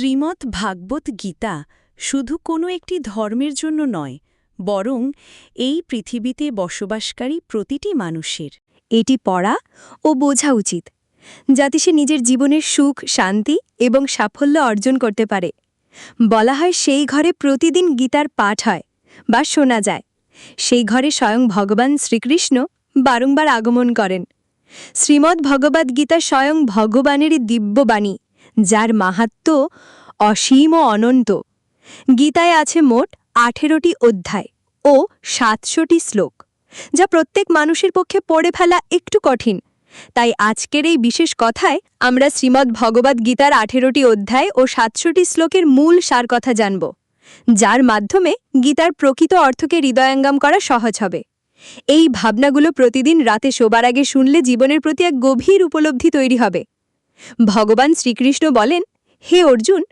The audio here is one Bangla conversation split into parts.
শ্রীমৎ ভাগবত গীতা শুধু কোনো একটি ধর্মের জন্য নয়, বরং এই পৃথিবীতে বসবাসকারী প্রতিটি মানুষের। এটি পড়া ও বোঝা উচিত, যাতে সে নিজের জীবনের সুখ, শান্তি এবং সাফল্য অর্জন করতে পারে। বলা হয় সেই ঘরে প্রতিদিন গীতার পাঠ হয় বা শোনা যায়। সেই ঘরে স্বয়ং ভগবান শ্রীকৃষ্ণ বারংবার আগমন করেন। শ্রীমদ্ ভগবদ্ গীতা স্বয়ং ভগবানেরই দিব্যবাণী। যার মাহাত্ম অসীম ও অনন্ত। গীতায় আছে মোট আঠেরোটি অধ্যায় ও সাতশোটি শ্লোক, যা প্রত্যেক মানুষের পক্ষে পড়ে ফেলা একটু কঠিন। তাই আজকের এই বিশেষ কথায় আমরা শ্রীমদ্ ভগবদ্ গীতার আঠেরোটি অধ্যায় ও সাতশোটি শ্লোকের মূল সার কথা জানব, যার মাধ্যমে গীতার প্রকৃত অর্থকে হৃদয়ঙ্গম করা সহজ হবে। এই ভাবনাগুলো প্রতিদিন রাতে শোবার আগে শুনলে জীবনের প্রতি এক গভীর উপলব্ধি তৈরি হবে। ভগবান শ্রীকৃষ্ণ বলেন, হে অর্জুন,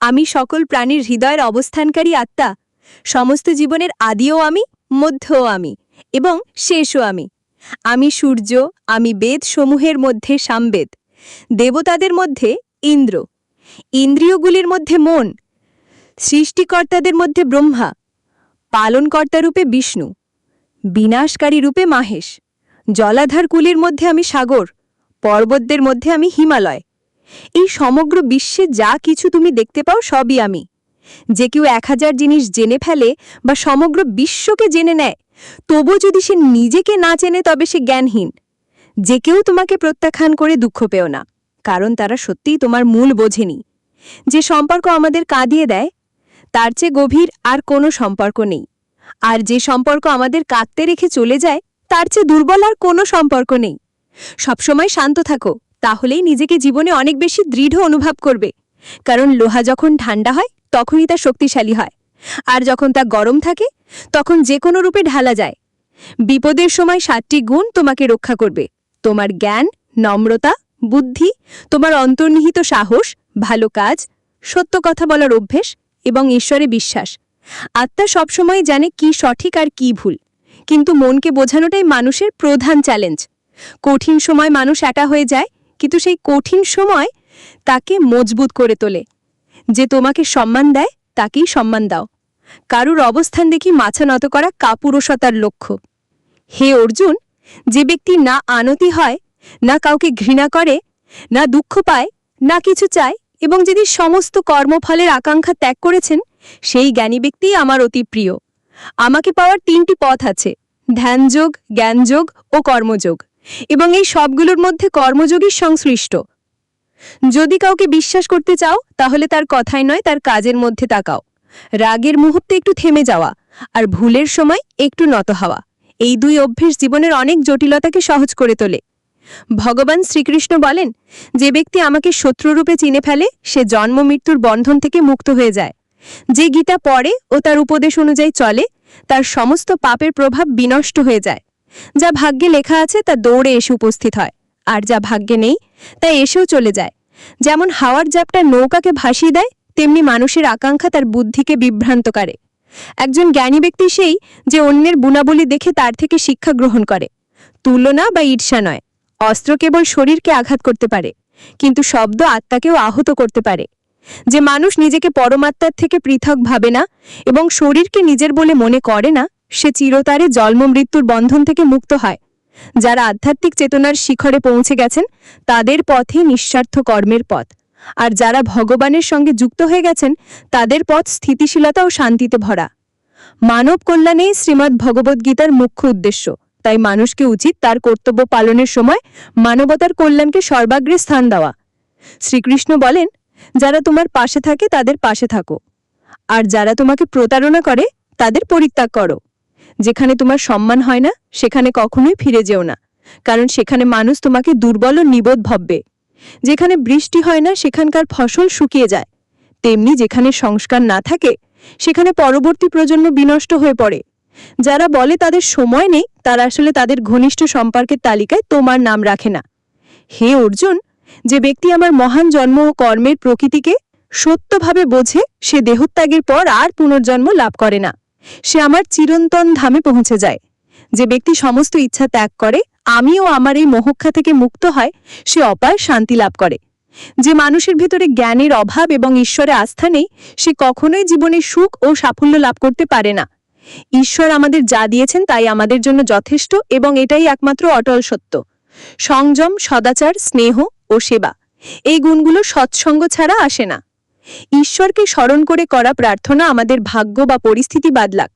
আমি সকল প্রাণীর হৃদয়ের অবস্থানকারী আত্মা। সমস্ত জীবনের আদিও আমি, মধ্যও আমি, এবং শেষও আমি। আমি সূর্য, আমি বেদ সমূহের মধ্যে সামবেদ। দেবতাদের মধ্যে ইন্দ্র। ইন্দ্রিয়গুলির মধ্যে মন। সৃষ্টিকর্তাদের মধ্যে ব্রহ্মা। পালনকর্তা রূপে বিষ্ণু। বিনাশকারী রূপে মাহেশ। জলাধার কুলির মধ্যে আমি সাগর। পর্বতদের মধ্যে আমি হিমালয়। এই সমগ্র বিশ্বে যা কিছু তুমি দেখতে পাও সবই আমি। যে কেউ এক হাজার জিনিস জেনে ফেলে বা সমগ্র বিশ্বকে জেনে নেয় তবু যদি সে নিজেকে না চেনে তবে সে জ্ঞানহীন। যে কেউ তোমাকে প্রত্যাখ্যান করে দুঃখ পেও না, কারণ তারা সত্যিই তোমার মূল বোঝেনি। যে সম্পর্ক আমাদের কাঁদিয়ে দেয়, তার চেয়ে গভীর আর কোনো সম্পর্ক নেই। আর যে সম্পর্ক আমাদের কাঁদতে রেখে চলে যায়, তার চেয়ে দুর্বল আর কোনো সম্পর্ক নেই। সবসময় শান্ত থাকো, তাহলেই নিজেকে জীবনে অনেক বেশি দৃঢ় অনুভব করবে। কারণ লোহা যখন ঠান্ডা হয়, তখনই তা শক্তিশালী হয়। আর যখন তা গরম থাকে, তখন যে কোনো রূপে ঢালা যায়। বিপদের সময় সাতটি গুণ তোমাকে রক্ষা করবে। তোমার জ্ঞান, নম্রতা, বুদ্ধি, তোমার অন্তর্নিহিত সাহস, ভালো কাজ, সত্য কথা বলার অভ্যেস এবং ঈশ্বরে বিশ্বাস। আত্মা সবসময় জানে কি সঠিক আর কি ভুল। কিন্তু মনকে বোঝানোটাই মানুষের প্রধান চ্যালেঞ্জ কঠিন সময় মানুষ একা হয়ে যায়, কিন্তু সেই কঠিন সময় তাকে মজবুত করে তোলে। যে তোমাকে সম্মান দেয়, তাকেই সম্মান দাও। কারুর অবস্থান দেখি মাছা নত করা কাপুরসতার লক্ষ্য। হে অর্জুন, যে ব্যক্তি না আনতি হয়, না কাউকে ঘৃণা করে, না দুঃখ পায়, না কিছু চায়, এবং যদি সমস্ত কর্মফলের আকাঙ্ক্ষা ত্যাগ করেছেন, সেই জ্ঞানী ব্যক্তি আমার অতি প্রিয়। আমাকে পাওয়ার তিনটি পথ আছে, ধ্যানযোগ, জ্ঞানযোগ ও কর্মযোগ। এবং এই সবগুলোর মধ্যে কর্মযোগই সংশ্লিষ্ট। যদি কাউকে বিশ্বাস করতে চাও, তাহলে তার কথাই নয়, তার কাজের মধ্যে তাকাও। রাগের মুহূর্তে একটু থেমে যাওয়া আর ভুলের সময় একটু নত হওয়া। এই দুই অভ্যেস জীবনের অনেক জটিলতাকে সহজ করে তোলে। ভগবান শ্রীকৃষ্ণ বলেন, যে ব্যক্তি আমাকে শত্রুরূপে চিনে ফেলে, সে জন্ম মৃত্যুর বন্ধন থেকে মুক্ত হয়ে যায়। যে গীতা পড়ে ও তার উপদেশ অনুযায়ী চলে, তার সমস্ত পাপের প্রভাব বিনষ্ট হয়ে যায়। যা ভাগ্যে লেখা আছে তা দৌড়ে এসে উপস্থিত হয়। আর যা ভাগ্যে নেই, তা এসেও চলে যায়। যেমন হাওয়ার জাপটা নৌকাকে ভাসিয়ে দেয়, তেমনি মানুষের আকাঙ্ক্ষা তার বুদ্ধিকে বিভ্রান্ত করে। একজন জ্ঞানী ব্যক্তি সেই যে অন্যের গুণাবলী দেখে তার থেকে শিক্ষা গ্রহণ করে। তুলনা বা ঈর্ষা নয়, অস্ত্র কেবল শরীরকে আঘাত করতে পারে, কিন্তু শব্দ আত্মাকেও আহত করতে পারে। যে মানুষ নিজেকে পরমাত্মার থেকে পৃথক ভাবে না এবং শরীরকে নিজের বলে মনে করে না সে চিরতারে জন্ম মৃত্যুর বন্ধন থেকে মুক্ত হয়। যারা আধ্যাত্মিক চেতনার শিখরে পৌঁছে গেছেন, তাদের পথে নিঃস্বার্থ কর্মের পথ। আর যারা ভগবানের সঙ্গে যুক্ত হয়ে গেছেন, তাদের পথ স্থিতিশীলতা ও শান্তিতে ভরা। মানব কল্যাণেই শ্রীমদ্ ভগবদ্গীতার মুখ্য উদ্দেশ্য। তাই মানুষকে উচিত তার কর্তব্য পালনের সময় মানবতার কল্যাণকে সর্বাগ্রে স্থান দেওয়া। শ্রীকৃষ্ণ বলেন, যারা তোমার পাশে থাকে, তাদের পাশে থাকো। আর যারা তোমাকে প্রতারণা করে, তাদের পরিত্যাগ করো। যেখানে তোমার সম্মান হয় না, সেখানে কখনোই ফিরে যেও না। কারণ সেখানে মানুষ তোমাকে দুর্বল ও নিবোধ ভাববে। যেখানে বৃষ্টি হয় না, সেখানকার ফসল শুকিয়ে যায়। তেমনি যেখানে সংস্কার না থাকে, সেখানে পরবর্তী প্রজন্ম বিনষ্ট হয়ে পড়ে। যারা বলে তাদের সময় নেই, তারা আসলে তাদের ঘনিষ্ঠ সম্পর্কের তালিকায় তোমার নাম রাখে না। হে অর্জুন, যে ব্যক্তি আমার মহান জন্ম ও কর্মের প্রকৃতিকে সত্যভাবে বোঝে, সে দেহত্যাগের পর আর পুনর্জন্ম লাভ করে না। সে আমার চিরন্তন ধামে পৌঁছে যায়। যে ব্যক্তি সমস্ত ইচ্ছা ত্যাগ করে আমিও আমার এই মোহক্ষা থেকে মুক্ত হয়, সে অপার শান্তি লাভ করে। যে মানুষের ভেতরে জ্ঞানের অভাব এবং ঈশ্বরে আস্থা নেই, সে কখনোই জীবনে সুখ ও সাফল্য লাভ করতে পারে না। ঈশ্বর আমাদের যা দিয়েছেন তাই আমাদের জন্য যথেষ্ট এবং এটাই একমাত্র অটল সত্য। সংযম, সদাচার, স্নেহ ও সেবা। এই গুণগুলো সৎসঙ্গ ছাড়া আসে না। ঈশ্বরকে স্মরণ করে করা প্রার্থনা আমাদের ভাগ্য বা পরিস্থিতি বাদলাক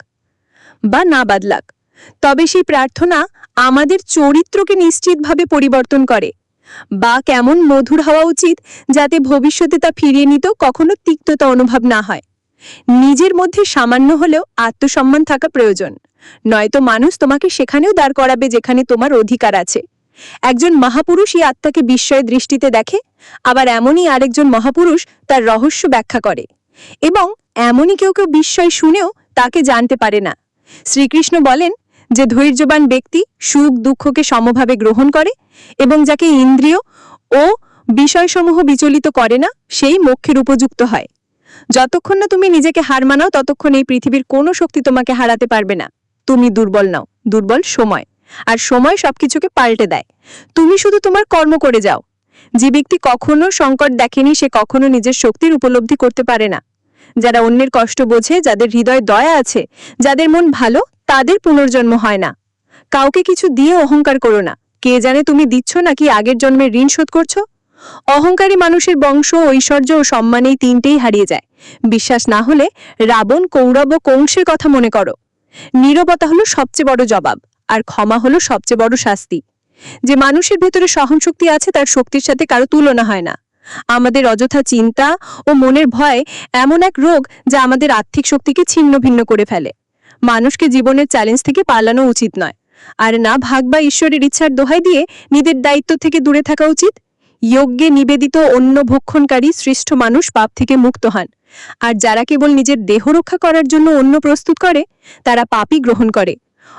বা না বাদলাক। তবে সেই প্রার্থনা আমাদের চরিত্রকে নিশ্চিতভাবে পরিবর্তন করে বা কেমন মধুর হওয়া উচিত যাতে ভবিষ্যতে তা ফিরিয়ে নিত কখনো তিক্ততা অনুভব না হয়। নিজের মধ্যে সামান্য হলেও আত্মসম্মান থাকা প্রয়োজন। নয়তো মানুষ তোমাকে সেখানেও দাঁড় করাবে যেখানে তোমার অধিকার আছে। একজন মহাপুরুষ এই আত্মাকে বিস্ময়ের দৃষ্টিতে দেখে আবার এমনই আরেকজন মহাপুরুষ তার রহস্য ব্যাখ্যা করে। এবং এমনই কেউ কেউ বিস্ময় শুনেও তাকে জানতে পারে না। শ্রীকৃষ্ণ বলেন যে ধৈর্যবান ব্যক্তি সুখ দুঃখকে সমভাবে গ্রহণ করে এবং যাকে ইন্দ্রিয় ও বিষয়সমূহ বিচলিত করে না, সেই মোক্ষের উপযুক্ত হয়। যতক্ষণ না তুমি নিজেকে হার মানাও, ততক্ষণ এই পৃথিবীর কোনো শক্তি তোমাকে হারাতে পারবে না। তুমি দুর্বল নাও, দুর্বল সময়। আর সময় সবকিছুকে পাল্টে দেয়। তুমি শুধু তোমার কর্ম করে যাও। যে ব্যক্তি কখনো সংকট দেখেনি, সে কখনো নিজের শক্তির উপলব্ধি করতে পারে না। যারা অন্যের কষ্ট বোঝে, যাদের হৃদয় দয়া আছে, যাদের মন ভালো, তাদের পুনর্জন্ম হয় না। কাউকে কিছু দিয়ে অহংকার করো না। কে জানে তুমি দিচ্ছ নাকি আগের জন্মের ঋণ শোধ করছ? অহংকারী মানুষের বংশ, ঐশ্বর্য ও সম্মান এই তিনটেই হারিয়ে যায়। বিশ্বাস না হলে রাবণ, কৌরব ও কংসের কথা মনে করো। নীরবতা হলো সবচেয়ে বড় জবাব, আর ক্ষমা হলো সবচেয়ে বড় শাস্তি। যে মানুষের ভেতরে সহনশক্তি আছে, তার শক্তির সাথে কারও তুলনা হয় না। আমাদের অযথা চিন্তা ও মনের ভয় এমন এক রোগ যা আমাদের আর্থিক শক্তিকে ছিন্ন ভিন্ন করে ফেলে। মানুষকে জীবনের চ্যালেঞ্জ থেকে পালানো উচিত নয়। আর না ভাগ বা ঈশ্বরের ইচ্ছার দোহাই দিয়ে নিজের দায়িত্ব থেকে দূরে থাকা উচিত। যজ্ঞে নিবেদিত অন্য ভক্ষণকারী শ্রেষ্ঠ মানুষ পাপ থেকে মুক্ত হন। আর যারা কেবল নিজের দেহ রক্ষা করার জন্য অন্য প্রস্তুত করে, তারা পাপই গ্রহণ করে।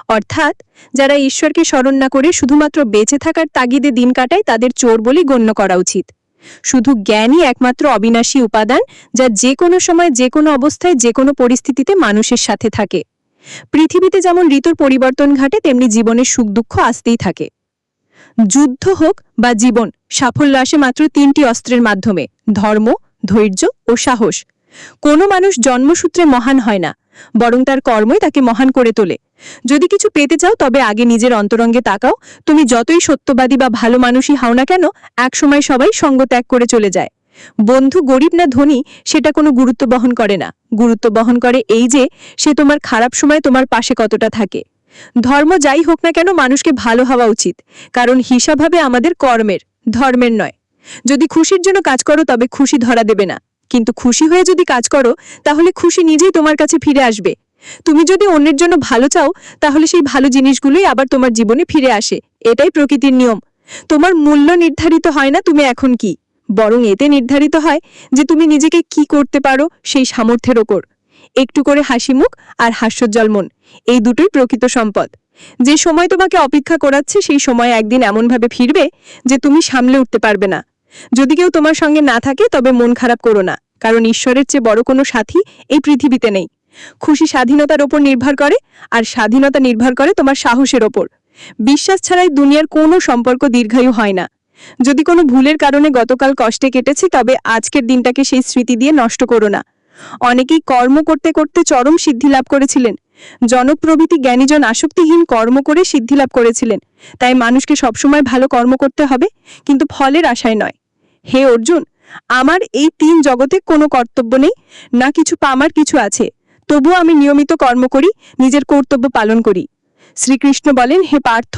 অর্থাৎ, যারা ঈশ্বরকে স্মরণ না করে শুধুমাত্র বেঁচে থাকার তাগিদে দিন কাটায় তাদের চোর বলে গণ্য করা উচিত। শুধু জ্ঞানই একমাত্র অবিনাশী উপাদান যা যে কোনো সময় যে কোনো অবস্থায় যে কোনো পরিস্থিতিতে মানুষের সাথে থাকে। পৃথিবীতে যেমন ঋতুর পরিবর্তন ঘটে, তেমনি জীবনের সুখ দুঃখ আসতেই থাকে। যুদ্ধ হোক বা জীবন, সাফল্য আসে মাত্র তিনটি অস্ত্রের মাধ্যমে, ধর্ম, ধৈর্য ও সাহস। কোনো মানুষ জন্মসূত্রে মহান হয় না, বরং তার কর্মই তাকে মহান করে তোলে। যদি কিছু পেতে চাও, তবে আগে নিজের অন্তরঙ্গে তাকাও। তুমি যতই সত্যবাদী বা ভালো মানুষই হও না কেন, একসময় সবাই সঙ্গ ত্যাগ করে চলে যায়। বন্ধু গরিব না ধনী, সেটা কোনো গুরুত্ব বহন করে না। গুরুত্ব বহন করে এই যে, সে তোমার খারাপ সময় তোমার পাশে কতটা থাকে। ধর্ম যাই হোক না কেন, মানুষকে ভালো হওয়া উচিত। কারণ হিসাব হবে আমাদের কর্মের, ধর্মের নয়। যদি খুশির জন্য কাজ করো, তবে খুশি ধরা দেবে না। কিন্তু খুশি হয়ে যদি কাজ করো, তাহলে খুশি নিজেই তোমার কাছে ফিরে আসবে। তুমি যদি অন্যের জন্য ভালো চাও, তাহলে সেই ভালো জিনিসগুলোই আবার তোমার জীবনে ফিরে আসে। এটাই প্রকৃতির নিয়ম। তোমার মূল্য নির্ধারিত হয় না তুমি এখন কি। বরং এতে নির্ধারিত হয় যে তুমি নিজেকে কি করতে পারো সেই সামর্থ্যের ওপর। একটু করে হাসি মুখ আর হাস্যোজ্জ্বল মন, এই দুটোই প্রকৃত সম্পদ। যে সময় তোমাকে অপেক্ষা করাচ্ছে, সেই সময় একদিন এমনভাবে ফিরবে যে তুমি সামলে উঠতে পারবে না। যদি কেউ তোমার সঙ্গে না থাকে, তবে মন খারাপ করো না, কারণ ঈশ্বরের চেয়ে বড় কোনো সাথী এই পৃথিবীতে নেই। খুশি স্বাধীনতার ওপর নির্ভর করে আর স্বাধীনতা নির্ভর করে তোমার সাহসের ওপর। বিশ্বাস ছাড়াই দুনিয়ার কোনো সম্পর্ক দীর্ঘায়ু হয় না। যদি কোনো ভুলের কারণে গতকাল কষ্টে কেটেছে, তবে আজকের দিনটাকে সেই স্মৃতি দিয়ে নষ্ট করো না। অনেকেই কর্ম করতে করতে চরম সিদ্ধি লাভ করেছিলেন। জনপ্রভৃতি জ্ঞানীজন আসক্তিহীন কর্ম করে সিদ্ধি লাভ করেছিলেন। তাই মানুষকে সবসময় ভালো কর্ম করতে হবে, কিন্তু ফলের আশায় নয়। হে অর্জুন, আমার এই তিন জগতে কোনো কর্তব্য নেই, না কিছু পামার কিছু আছে। তবুও আমি নিয়মিত কর্ম করি, নিজের কর্তব্য পালন করি। শ্রীকৃষ্ণ বলেন, হে পার্থ,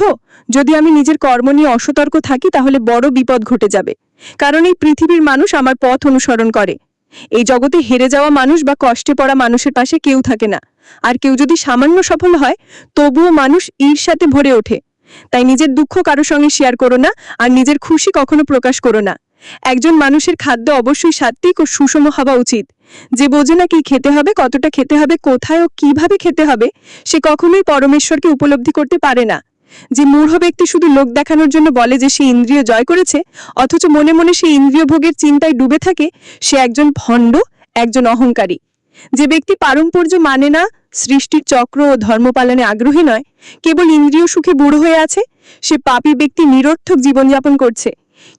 যদি আমি নিজের কর্ম নিয়ে অসতর্ক থাকি, তাহলে বড় বিপদ ঘটে যাবে। কারণ এই পৃথিবীর মানুষ আমার পথ অনুসরণ করে। এই জগতে হেরে যাওয়া মানুষ বা কষ্টে পড়া মানুষের পাশে কেউ থাকে না। আর কেউ যদি সামান্য সফল হয়, তবুও মানুষ ঈর্ষাতে ভরে ওঠে। তাই নিজের দুঃখ কারও সঙ্গে শেয়ার করো না, আর নিজের খুশি কখনো প্রকাশ করো না। একজন মানুষের খাদ্য অবশ্যই সাত্বিক ও সুষম হওয়া উচিত। যে বোঝে না কি খেতে হবে, কতটা খেতে হবে, কোথায় ও কীভাবে খেতে হবে, সে কখনোই পরমেশ্বরকে উপলব্ধি করতে পারে না। যে মূঢ় ব্যক্তি শুধু লোক দেখানোর জন্য বলে যে সে ইন্দ্রিয় জয় করেছে, অথচ মনে মনে সে ইন্দ্রিয় ভোগের চিন্তায় ডুবে থাকে, সে একজন ভণ্ড, একজন অহংকারী। যে ব্যক্তি পারম্পর্য মানে না সৃষ্টির চক্র ও ধর্ম পালনে আগ্রহী নয়, কেবল ইন্দ্রিয় সুখে বুড়ো হয়ে আছে, সে পাপী ব্যক্তি নিরর্থক জীবনযাপন করছে।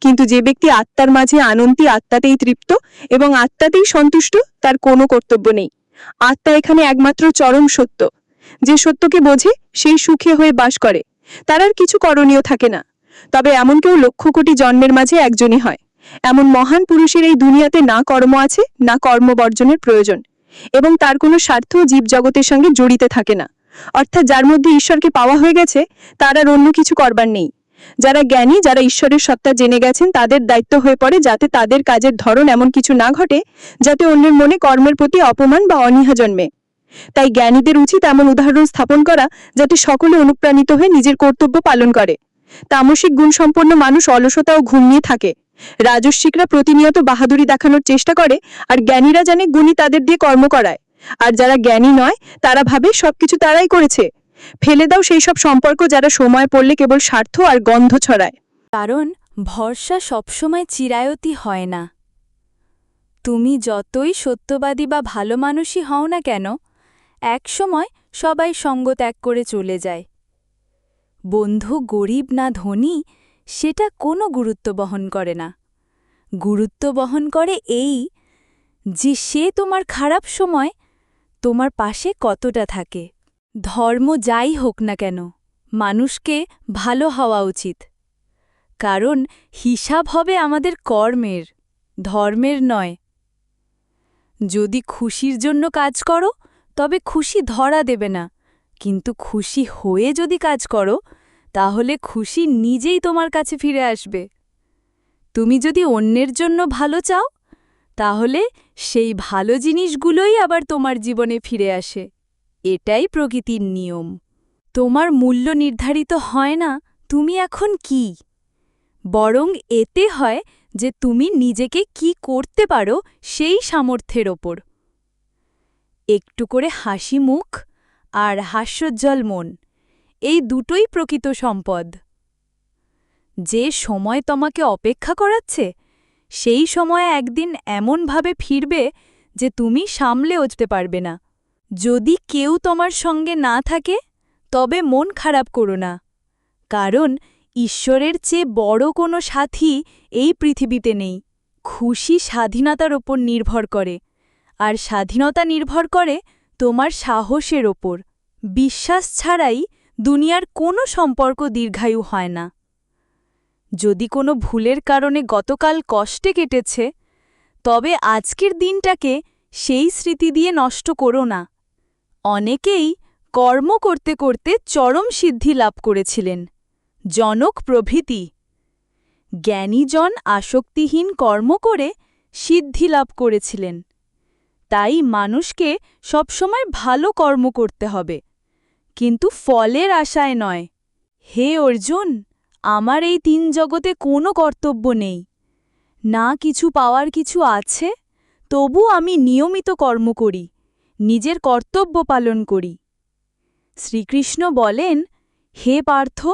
কিন্তু যে ব্যক্তি আত্মার মাঝে আনন্দি আত্মাতেই তৃপ্ত এবং আত্মাতেই সন্তুষ্ট, তার কোনো কর্তব্য নেই। আত্মা এখানে একমাত্র চরম সত্য। যে সত্যকে বোঝে, সেই সুখে হয়ে বাস করে। তার আর কিছু করণীয় থাকে না। তবে এমন কেউ লক্ষ কোটি জন্মের মাঝে একজনই হয়। এমন মহান পুরুষের এই দুনিয়াতে না কর্ম আছে, না কর্ম বর্জনের প্রয়োজন এবং তার কোনো স্বার্থ জীবজগতের সঙ্গে জড়িতে থাকে না। অর্থাৎ যার মধ্যে ঈশ্বরকে পাওয়া হয়ে গেছে, তার আর অন্য কিছু করবার নেই। যারা জ্ঞানী, যারা ঈশ্বরের সত্তা জেনে গেছেন, তাদের দায়িত্ব হয়ে পড়ে যাতে তাদের কাজের ধরন এমন কিছু না ঘটে যাতে অন্যের মনে কর্মের প্রতি অপমান বা অনীহা জন্মে। তাই জ্ঞানীদের উচিত এমন উদাহরণ স্থাপন করা যাতে সকলে অনুপ্রাণিত হয়ে নিজের কর্তব্য পালন করে। তামসিক গুণসম্পন্ন মানুষ অলসতা ও ঘুম নিয়ে থাকে। রাজস্বিকরা প্রতিনিয়ত বাহাদুরি দেখানোর চেষ্টা করে আর জ্ঞানীরা জানে গুণী তাদের দিয়ে কর্ম করায়। আর যারা জ্ঞানী নয়, তারা ভাবে সবকিছু তারাই করেছে। ফেলে দাও সেই সব সম্পর্ক যারা সময় পড়লে কেবল স্বার্থ আর গন্ধ ছড়ায়। কারণ ভরসা সবসময় চিরায়তি হয় না। তুমি যতই সত্যবাদী বা ভালো মানুষই হও না কেন, একসময় সবাই সঙ্গ ত্যাগ করে চলে যায়। বন্ধু গরিব না ধনী, সেটা কোনো গুরুত্ব বহন করে না। গুরুত্ব বহন করে এই যে সে তোমার খারাপ সময়, তোমার পাশে কতটা থাকে। ধর্ম যাই হোক না কেন, মানুষকে ভালো হওয়া উচিত। কারণ হিসাব হবে আমাদের কর্মের, ধর্মের নয়। যদি খুশির জন্য কাজ করো, তবে খুশি ধরা দেবে না। কিন্তু খুশি হয়ে যদি কাজ করো, তাহলে খুশি নিজেই তোমার কাছে ফিরে আসবে। তুমি যদি অন্যের জন্য ভালো চাও, তাহলে সেই ভালো জিনিসগুলোই আবার তোমার জীবনে ফিরে আসে। এটাই প্রকৃতির নিয়ম। তোমার মূল্য নির্ধারিত হয় না, তুমি এখন কি? বরং এতে হয় যে তুমি নিজেকে কি করতে পারো সেই সামর্থ্যের ওপর। একটু করে হাসি মুখ আর হাস্যোজ্জ্বল মন, এই দুটোই প্রকৃত সম্পদ। যে সময় তোমাকে অপেক্ষা করাচ্ছে, সেই সময় একদিন এমনভাবে ফিরবে যে তুমি সামলে উঠতে পারবে না। যদি কেউ তোমার সঙ্গে না থাকে, তবে মন খারাপ করো না। কারণ ঈশ্বরের চেয়ে বড় কোনো সাথী এই পৃথিবীতে নেই। খুশি স্বাধীনতার ওপর নির্ভর করে। আর স্বাধীনতা নির্ভর করে তোমার সাহসের ওপর। বিশ্বাস ছাড়াই দুনিয়ার কোনো সম্পর্ক দীর্ঘায়ু হয় না। যদি কোনো ভুলের কারণে গতকাল কষ্টে কেটেছে, তবে আজকের দিনটাকে সেই স্মৃতি দিয়ে নষ্ট করো না। অনেকেই কর্ম করতে করতে চরম সিদ্ধি লাভ করেছিলেন। জনক প্রভৃতি। জ্ঞানীজন আসক্তিহীন কর্ম করে সিদ্ধি লাভ করেছিলেন। তাই মানুষকে সবসময় ভালো কর্ম করতে হবে। কিন্তু ফলের আশায় নয়। হে অর্জুন, আমার এই তিন জগতে কোনো কর্তব্য নেই। না কিছু পাওয়ার কিছু আছে, তবু আমি নিয়মিত কর্ম করি। নিজের কর্তব্য পালন করি। শ্রীকৃষ্ণ বলেন, হে পার্থ,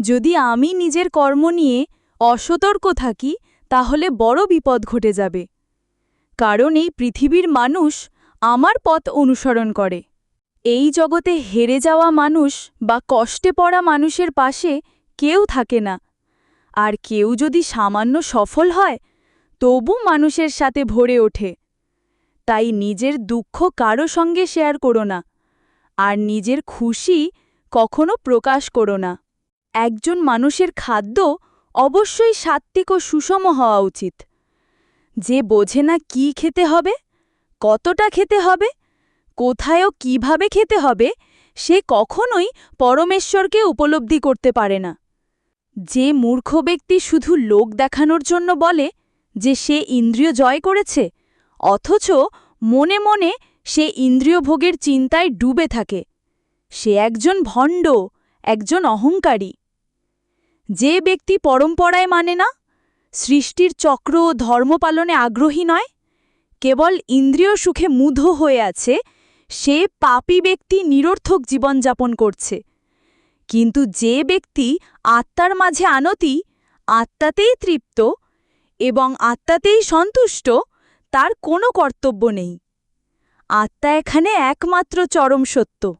যদি আমি নিজের কর্ম নিয়ে অসতর্ক থাকি, তাহলে বড় বিপদ ঘটে যাবে। কারণ এই পৃথিবীর মানুষ আমার পথ অনুসরণ করে। এই জগতে হেরে যাওয়া মানুষ বা কষ্টে পড়া মানুষের পাশে কেউ থাকে না। আর কেউ যদি সামান্য সফল হয়, তবু মানুষের সাথে ভরে ওঠে। তাই নিজের দুঃখ কারও সঙ্গে শেয়ার করো না, আর নিজের খুশি কখনো প্রকাশ করো না। একজন মানুষের খাদ্য অবশ্যই সাত্ত্বিক ও সুষম হওয়া উচিত। যে বোঝে না কি খেতে হবে, কতটা খেতে হবে, কোথায় ও কীভাবে খেতে হবে, সে কখনোই পরমেশ্বরকে উপলব্ধি করতে পারে না। যে মূর্খ ব্যক্তি শুধু লোক দেখানোর জন্য বলে যে সে ইন্দ্রিয় জয় করেছে অথচ মনে মনে সে ইন্দ্রিয় ভোগের চিন্তায় ডুবে থাকে। সে একজন ভণ্ড, একজন অহংকারী। যে ব্যক্তি পরম্পরায় মানে না, সৃষ্টির চক্র ও ধর্ম পালনে আগ্রহী নয়, কেবল ইন্দ্রিয় সুখে মুধ হয়ে আছে, সে পাপী ব্যক্তি নিরর্থক জীবনযাপন করছে। কিন্তু যে ব্যক্তি আত্মার মাঝে আনতি, আত্মাতেই তৃপ্ত এবং আত্মাতেই সন্তুষ্ট তার কোনো কর্তব্য নেই। আত্মা এখানে একমাত্র চরম সত্য।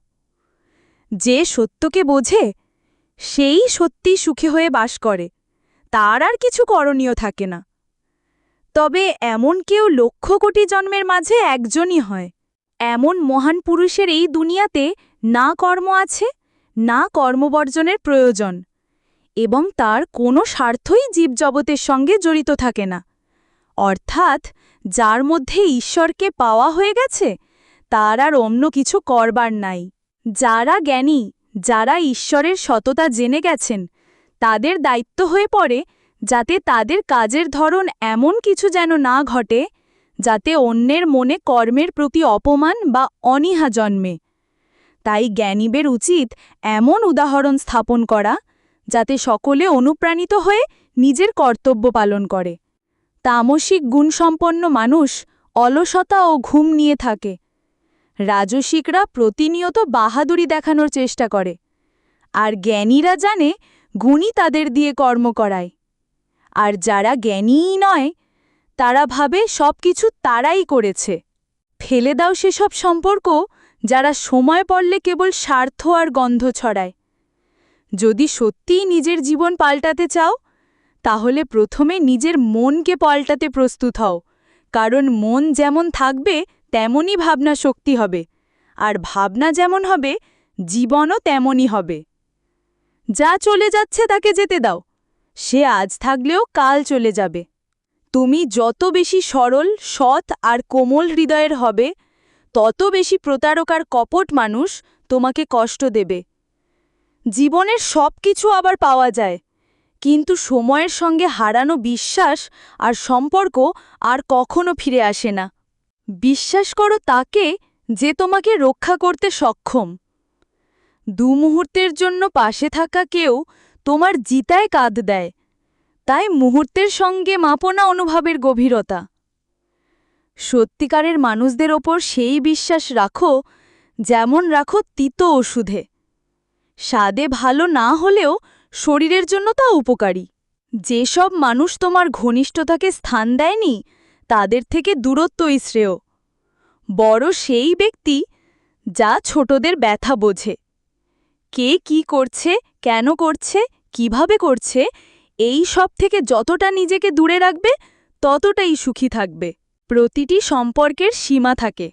যে সত্যকে বোঝে, সেই সত্যি সুখে হয়ে বাস করে। তার আর কিছু করণীয় থাকে না। তবে এমন কেউ লক্ষ কোটি জন্মের মাঝে একজনই হয়। এমন মহান পুরুষের এই দুনিয়াতে না কর্ম আছে, না কর্মবর্জনের প্রয়োজন। এবং তার কোনো স্বার্থই জীবজগতের সঙ্গে জড়িত থাকে না। অর্থাৎ যার মধ্যে ঈশ্বরকে পাওয়া হয়ে গেছে, তার আর অন্য কিছু করবার নাই। যারা জ্ঞানী, যারা ঈশ্বরের সততা জেনে গেছেন, তাদের দায়িত্ব হয়ে পড়ে যাতে তাদের কাজের ধরন এমন কিছু যেন না ঘটে, যাতে অন্যের মনে কর্মের প্রতি অপমান বা অনীহা জন্মে। তাই জ্ঞানীবের উচিত এমন উদাহরণ স্থাপন করা, যাতে সকলে অনুপ্রাণিত হয়ে নিজের কর্তব্য পালন করে। তামসিক গুণসম্পন্ন মানুষ অলসতা ও ঘুম নিয়ে থাকে। রাজসিকরা প্রতিনিয়ত বাহাদুরি দেখানোর চেষ্টা করে। আর জ্ঞানীরা জানে গুণই তাদের দিয়ে কর্ম করায়। আর যারা জ্ঞানীই নয়, তারা ভাবে সব কিছু তারাই করেছে। ফেলে দাও সেসব সম্পর্ক যারা সময় পড়লে কেবল স্বার্থ আর গন্ধ ছড়ায়। যদি সত্যিই নিজের জীবন পাল্টাতে চাও তাহলে প্রথমে নিজের মনকে পাল্টাতে প্রস্তুত হও। কারণ মন যেমন থাকবে, তেমনই ভাবনা শক্তি হবে। আর ভাবনা যেমন হবে, জীবনও তেমনই হবে। যা চলে যাচ্ছে তাকে যেতে দাও। সে আজ থাকলেও কাল চলে যাবে। তুমি যত বেশি সরল, সৎ আর কোমল হৃদয়ের হবে, তত বেশি প্রতারকার কপট মানুষ তোমাকে কষ্ট দেবে। জীবনের সব কিছু আবার পাওয়া যায়। কিন্তু সময়ের সঙ্গে হারানো বিশ্বাস আর সম্পর্ক আর কখনো ফিরে আসে না। বিশ্বাস করো তাকে যে তোমাকে রক্ষা করতে সক্ষম। দু মুহূর্তের জন্য পাশে থাকা কেউ তোমার জিতায় কাঁদ দেয়। তাই মুহূর্তের সঙ্গে মাপনা অনুভবের গভীরতা। সত্যিকারের মানুষদের ওপর সেই বিশ্বাস রাখো যেমন রাখো তিতো ওষুধে। স্বাদে ভালো না হলেও শরীরের জন্য তা উপকারী। যেসব মানুষ তোমার ঘনিষ্ঠতাকে স্থান দেয়নি, তাদের থেকে দূরত্বই শ্রেয়। বড় সেই ব্যক্তি যা ছোটদের ব্যথা বোঝে। কে কি করছে, কেন করছে, কীভাবে করছে, এই সব থেকে যতটা নিজেকে দূরে রাখবে, ততটাই সুখী থাকবে। প্রতিটি সম্পর্কের সীমা থাকে।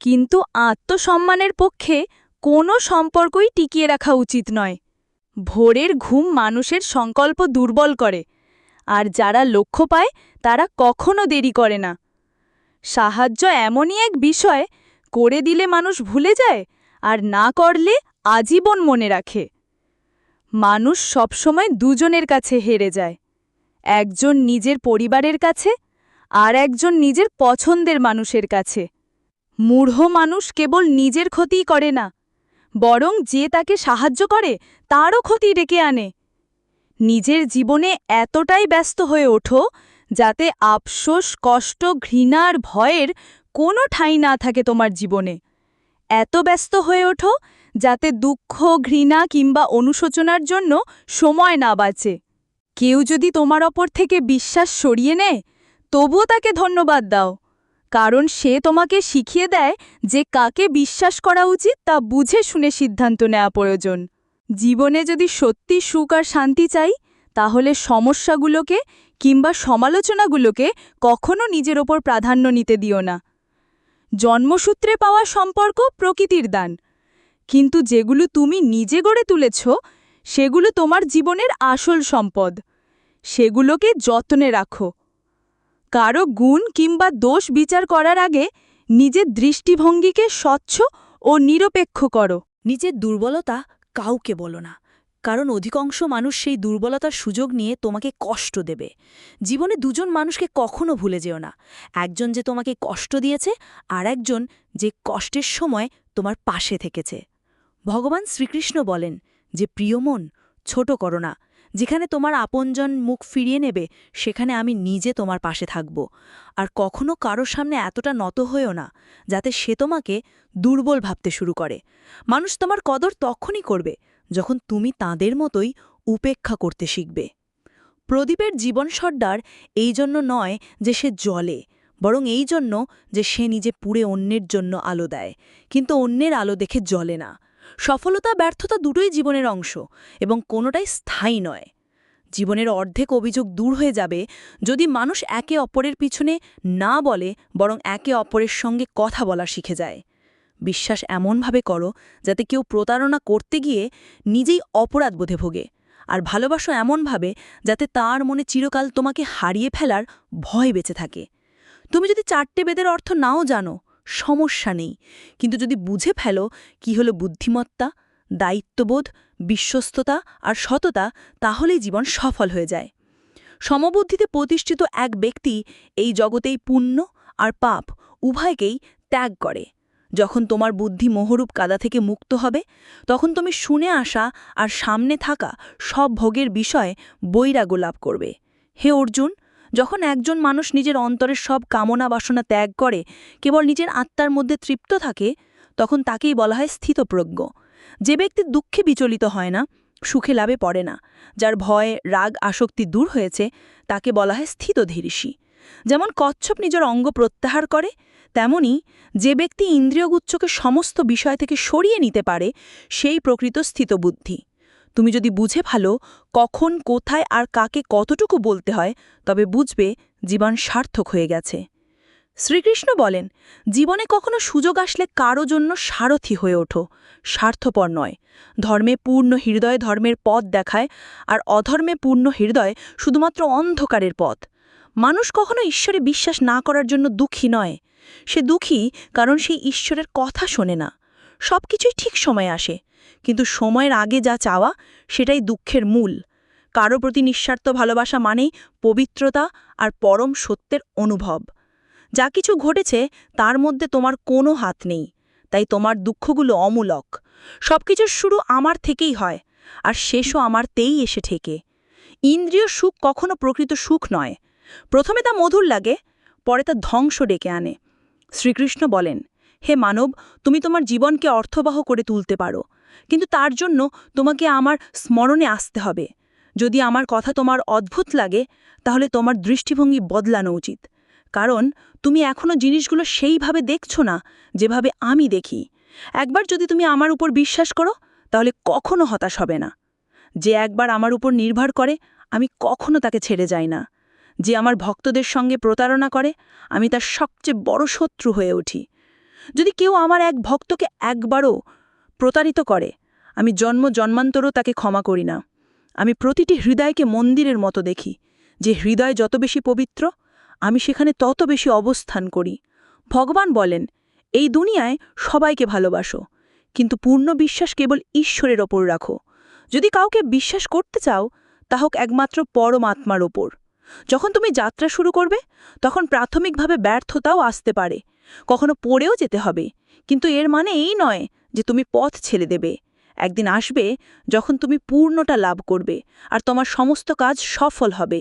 কিন্তু আত্মসম্মানের পক্ষে কোনো সম্পর্কই টিকিয়ে রাখা উচিত নয়। ভোরের ঘুম মানুষের সংকল্প দুর্বল করে, আর যারা লক্ষ্য পায় তারা কখনো দেরি করে না। সাহায্য এমনই এক বিষয়, করে দিলে মানুষ ভুলে যায়, আর না করলে আজীবন মনে রাখে। মানুষ সবসময় দুজনের কাছে হেরে যায়, একজন নিজের পরিবারের কাছে, আর একজন নিজের পছন্দের মানুষের কাছে। মূঢ় মানুষ কেবল নিজের ক্ষতিই করে না বরং যে তাকে সাহায্য করে, তারও ক্ষতি ডেকে আনে। নিজের জীবনে এতটাই ব্যস্ত হয়ে ওঠো, যাতে আফসোস, কষ্ট ঘৃণার ভয়ের কোনো ঠাঁই না থাকে তোমার জীবনে। এত ব্যস্ত হয়ে ওঠো, যাতে দুঃখ, ঘৃণা কিংবা অনুশোচনার জন্য সময় না বাঁচে। কেউ যদি তোমার ওপর থেকে বিশ্বাস সরিয়ে নেয়, তবুও তাকে ধন্যবাদ দাও। কারণ সে তোমাকে শিখিয়ে দেয় যে কাকে বিশ্বাস করা উচিত তা বুঝে শুনে সিদ্ধান্ত নেওয়া প্রয়োজন। জীবনে যদি সত্যি সুখ আর শান্তি চাই, তাহলে সমস্যাগুলোকে কিংবা সমালোচনাগুলোকে কখনো নিজের ওপর প্রাধান্য নিতে দিও না। জন্মসূত্রে পাওয়া সম্পর্ক প্রকৃতির দান। কিন্তু যেগুলো তুমি নিজে গড়ে তুলেছ, সেগুলো তোমার জীবনের আসল সম্পদ। সেগুলোকে যত্নে রাখো। কারও গুণ কিংবা দোষ বিচার করার আগে নিজের দৃষ্টিভঙ্গিকে স্বচ্ছ ও নিরপেক্ষ করো। নিজের দুর্বলতা কাউকে বলো না, কারণ অধিকাংশ মানুষ সেই দুর্বলতার সুযোগ নিয়ে তোমাকে কষ্ট দেবে। জীবনে দুজন মানুষকে কখনো ভুলে যেও না, একজন যে তোমাকে কষ্ট দিয়েছে আর একজন যে কষ্টের সময় তোমার পাশে থেকেছে। ভগবান শ্রীকৃষ্ণ বলেন যে, প্রিয় মন, ছোট করো না যেখানে তোমার আপনজন মুখ ফিরিয়ে নেবে, সেখানে আমি নিজে তোমার পাশে থাকব। আর কখনো কারোর সামনে এতটা নত হয়েও না, যাতে সে তোমাকে দুর্বল ভাবতে শুরু করে। মানুষ তোমার কদর তখনই করবে, যখন তুমি তাদের মতোই উপেক্ষা করতে শিখবে। প্রদীপের জীবন সর্দার এই জন্য নয় যে সে জলে বরং এই জন্য যে সে নিজে পুড়ে অন্যের জন্য আলো দেয়। কিন্তু অন্যের আলো দেখে জ্বলে না। সফলতা, ব্যর্থতা দুটোই জীবনের অংশ এবং কোনোটাই স্থায়ী নয়। জীবনের অর্ধেক অভিযোগ দূর হয়ে যাবে যদি মানুষ একে অপরের পিছনে না বলে বরং একে অপরের সঙ্গে কথা বলা শিখে যায়। বিশ্বাস এমনভাবে করো যাতে কেউ প্রতারণা করতে গিয়ে নিজেই অপরাধ বোধে ভোগে আর ভালোবাসো এমনভাবে যাতে তার মনে চিরকাল তোমাকে হারিয়ে ফেলার ভয় বেঁচে থাকে। তুমি যদি চারটে বেদের অর্থ নাও জানো সমস্যা নেই। কিন্তু যদি বুঝে ফেলো কি হলো বুদ্ধিমত্তা, দায়িত্ববোধ, বিশ্বস্ততা আর সততা, তাহলেই জীবন সফল হয়ে যায়। সমবুদ্ধিতে প্রতিষ্ঠিত এক ব্যক্তি এই জগতেই পুণ্য আর পাপ উভয়কেই ত্যাগ করে। যখন তোমার বুদ্ধি মোহরূপ কাদা থেকে মুক্ত হবে, তখন তুমি শুনে আসা আর সামনে থাকা সব ভোগের বিষয়ে বৈরাগ্য লাভ করবে। হে অর্জুন যখন একজন মানুষ নিজের অন্তরের সব কামনা বাসনা ত্যাগ করে, কেবল নিজের আত্মার মধ্যে তৃপ্ত থাকে, তখন তাকেই বলা হয় স্থিতপ্রজ্ঞ। যে ব্যক্তি দুঃখে বিচলিত হয় না, সুখে লাভে পড়ে না, যার ভয়, রাগ, আসক্তি দূর হয়েছে, তাকে বলা হয় স্থিতধীরিষী। যেমন কচ্ছপ নিজের অঙ্গ প্রত্যাহার করে, তেমনি যে ব্যক্তি ইন্দ্রিয়গুচ্ছকে সমস্ত বিষয় থেকে সরিয়ে নিতে পারে, সেই প্রকৃত স্থিতবুদ্ধি। তুমি যদি বুঝে ভালো কখন, কোথায় আর কাকে কতটুকু বলতে হয়, তবে বুঝবে জীবন সার্থক হয়ে গেছে। শ্রীকৃষ্ণ বলেন, জীবনে কখনো সুযোগ আসলে কারও জন্য সারথি হয়ে ওঠো, স্বার্থপর নয়। ধর্মে পূর্ণ হৃদয় ধর্মের পথ দেখায়, আর অধর্মে পূর্ণ হৃদয় শুধুমাত্র অন্ধকারের পথ। মানুষ কখনো ঈশ্বরে বিশ্বাস না করার জন্য দুঃখী নয়। সে দুঃখী কারণ সে ঈশ্বরের কথা শোনে না। সব কিছুই ঠিক সময়ে আসে। কিন্তু সময়ের আগে যা চাওয়া, সেটাই দুঃখের মূল। কারও প্রতি নিঃস্বার্থ ভালোবাসা মানেই পবিত্রতা আর পরম সত্যের অনুভব। যা কিছু ঘটেছে, তার মধ্যে তোমার কোনো হাত নেই। তাই তোমার দুঃখগুলো অমূলক। সবকিছুর শুরু আমার থেকেই হয়, আর শেষও আমার তেই এসে ঠেকে। ইন্দ্রিয় সুখ কখনো প্রকৃত সুখ নয়। প্রথমে তা মধুর লাগে, পরে তা ধ্বংস ডেকে আনে। শ্রীকৃষ্ণ বলেন, হে মানব, তুমি তোমার জীবনকে অর্থবাহ করে তুলতে পারো। কিন্তু তার জন্য তোমাকে আমার স্মরণে আসতে হবে। যদি আমার কথা তোমার অদ্ভুত লাগে, তাহলে তোমার দৃষ্টিভঙ্গি বদলানো উচিত। কারণ তুমি এখনও জিনিসগুলো সেইভাবে দেখছ না, যেভাবে আমি দেখি। একবার যদি তুমি আমার উপর বিশ্বাস করো, তাহলে কখনো হতাশ হবে না। যে একবার আমার উপর নির্ভর করে, আমি কখনো তাকে ছেড়ে যাই না। যে আমার ভক্তদের সঙ্গে প্রতারণা করে, আমি তার সবচেয়ে বড় শত্রু হয়ে উঠি। যদি কেউ আমার এক ভক্তকে একবারও প্রতারিত করে। আমি জন্ম জন্মান্তরও তাকে ক্ষমা করি না। আমি প্রতিটি হৃদয়কে মন্দিরের মতো দেখি, যে হৃদয় যত বেশি পবিত্র, আমি সেখানে তত বেশি অবস্থান করি। ভগবান বলেন, এই দুনিয়ায় সবাইকে ভালোবাসো, কিন্তু পূর্ণ বিশ্বাস কেবল ঈশ্বরের ওপর রাখো। যদি কাউকে বিশ্বাস করতে চাও, তা হোক একমাত্র পরমাত্মার ওপর। যখন তুমি যাত্রা শুরু করবে, তখন প্রাথমিকভাবে ব্যর্থতাও আসতে পারে। কখনো পড়েও যেতে হবে, কিন্তু এর মানে এই নয় যে তুমি পথ ছেড়ে দেবে। একদিন আসবে যখন তুমি পূর্ণটা লাভ করবে আর তোমার সমস্ত কাজ সফল হবে।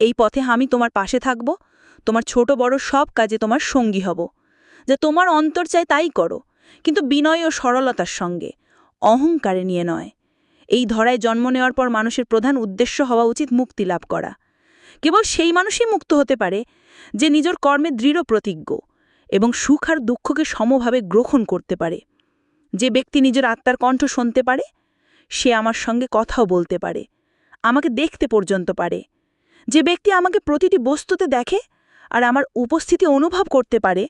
এই পথে আমি তোমার পাশে থাকব, তোমার ছোট বড় সব কাজে তোমার সঙ্গী হব। যে তোমার অন্তর চায় তাই করো, কিন্তু বিনয় ও সরলতার সঙ্গে, অহংকারে নিয়ে নয়। এই ধরায় জন্ম নেওয়ার পর মানুষের প্রধান উদ্দেশ্য হওয়া উচিত মুক্তি লাভ করা। কেবল সেই মানুষই মুক্ত হতে পারে যে নিজের কর্মে দৃঢ় প্রতিজ্ঞ এবং সুখ আর দুঃখকে সমভাবে গ্রহণ করতে পারে। যে ব্যক্তি নিজের আত্মার কণ্ঠ শুনতে পারে, সে আমার সঙ্গে কথাও বলতে পারে, আমাকে দেখতে পর্যন্ত পারে। যে ব্যক্তি আমাকে প্রতিটি বস্তুতে দেখে আর আমার উপস্থিতি অনুভব করতে পারে,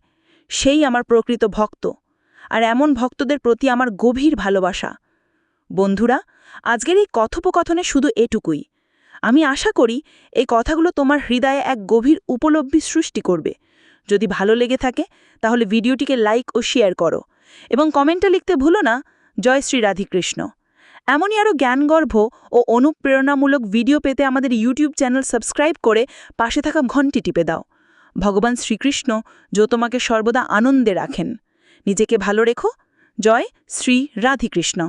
সেই আমার প্রকৃত ভক্ত, আর এমন ভক্তদের প্রতি আমার গভীর ভালোবাসা। বন্ধুরা, আজকের এই কথোপকথনে শুধু এটুকুই। আমি আশা করি এই কথাগুলো তোমার হৃদয়ে এক গভীর উপলব্ধি সৃষ্টি করবে। যদি ভালো লেগে থাকে, তাহলে ভিডিওটিকে লাইক ও শেয়ার করো। এবং কমেন্টে লিখতে ভুলো না, জয় শ্রী রাধিকৃষ্ণ। এমনই আরও জ্ঞানগর্ভ ও অনুপ্রেরণামূলক ভিডিও পেতে আমাদের ইউটিউব চ্যানেল সাবস্ক্রাইব করে পাশে থাকা ঘন্টি টিপে দাও। ভগবান শ্রীকৃষ্ণ, যো তোমাকে সর্বদা আনন্দে রাখেন। নিজেকে ভালো রেখো। জয় শ্রী রাধিকৃষ্ণ।